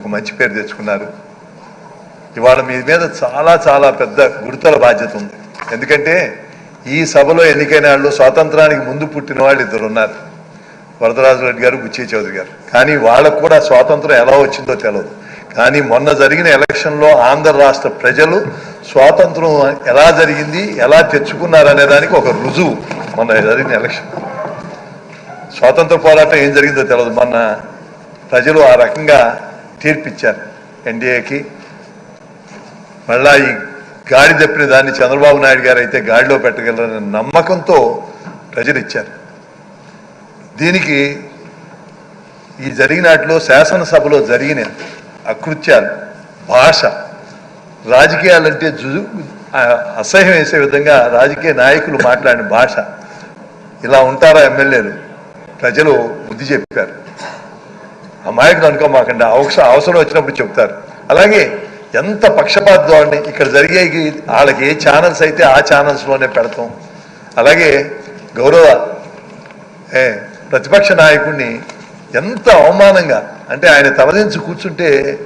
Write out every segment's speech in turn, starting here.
ఒక మంచి పేరు తెచ్చుకున్నారు. ఇవాళ మీ మీద చాలా చాలా పెద్ద గురుతర బాధ్యత ఉంది. ఎందుకంటే ఈ సభలో ఎన్నికైన వాళ్ళు స్వాతంత్రానికి ముందు పుట్టిన వాళ్ళు ఇద్దరు ఉన్నారు. వరదరాజు రెడ్డి గారు బుచ్చి చౌదరి గారు. కానీ వాళ్ళకు కూడా స్వాతంత్రం ఎలా వచ్చిందో తెలియదు కానీ మొన్న జరిగిన ఎలక్షన్లో ఆంధ్ర రాష్ట్ర ప్రజలు స్వాతంత్రం ఎలా జరిగింది ఎలా తెచ్చుకున్నారు అనే దానికి ఒక రుజువు మొన్న జరిగిన ఎలక్షన్. స్వాతంత్ర పోరాటం ఏం జరిగిందో తెలియదు మొన్న ప్రజలు ఆ రకంగా తీర్పిచ్చారు ఎన్డీఏకి. మళ్ళా ఈ గాడి తప్పిన దాన్ని చంద్రబాబు నాయుడు గారు అయితే గాడిలో పెట్టగలరనే నమ్మకంతో ప్రజలు ఇచ్చారు దీనికి ఈ జరిగినట్లో శాసనసభలో జరిగిన అకృత్యాలు భాష రాజకీయాలంటే జుజు అసహ్యం వేసే విధంగా రాజకీయ నాయకులు మాట్లాడిన భాష. ఇలా ఉంటారా ఎమ్మెల్యేలు? ప్రజలు బుద్ధి చెప్పారు. అమాయకులు అనుకోమాకండి అవసరం అవసరం వచ్చినప్పుడు చెప్తారు. అలాగే ఎంత పక్షపాత ధోరణి ఇక్కడ జరిగే వాళ్ళకి ఏ ఛానల్స్ అయితే ఆ ఛానల్స్లోనే పెడతాం. అలాగే గౌరవ ఏ ప్రతిపక్ష నాయకుడిని ఎంత అవమానంగా అంటే ఆయన తలదించి కూర్చుంటే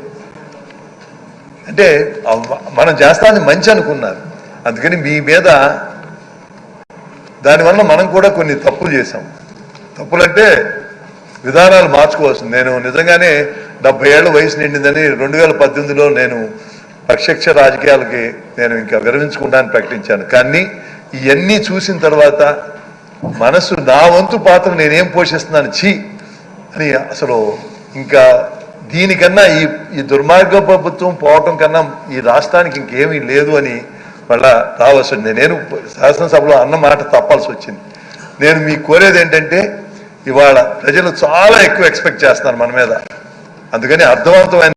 అంటే అవ- మనం చేస్తాన్ని మంచి అనుకున్నారు. అందుకని మీ మీద దానివల్ల మనం కూడా కొన్ని తప్పులు చేశాం. తప్పులంటే విధానాలు మార్చుకోవాల్సింది. నేను నిజంగానే డెబ్బై ఏళ్ళ వయసు నిండిందని రెండు వేల పద్దెనిమిదిలో నేను ప్రత్యక్ష రాజకీయాలకి నేను ఇంకా విరమించుకుంటానని ప్రకటించాను. కానీ ఇవన్నీ చూసిన తర్వాత మనసు నా వంతు పాత్ర నేనేం పోషిస్తున్నాను? చీ అని అసలు ఇంకా దీనికన్నా ఈ ఈ దుర్మార్గ ప్రభుత్వం పోవటం కన్నా ఈ రాష్ట్రానికి ఇంకేమీ లేదు అని మళ్ళా రావాల్సింది నేను శాసనసభలో అన్న మాట తప్పాల్సి వచ్చింది. నేను మీకు కోరేది ఏంటంటే ఇవాళ ప్రజలు చాలా ఎక్కువ ఎక్స్పెక్ట్ చేస్తున్నారు మన మీద. అందుకని అర్థవంతమైన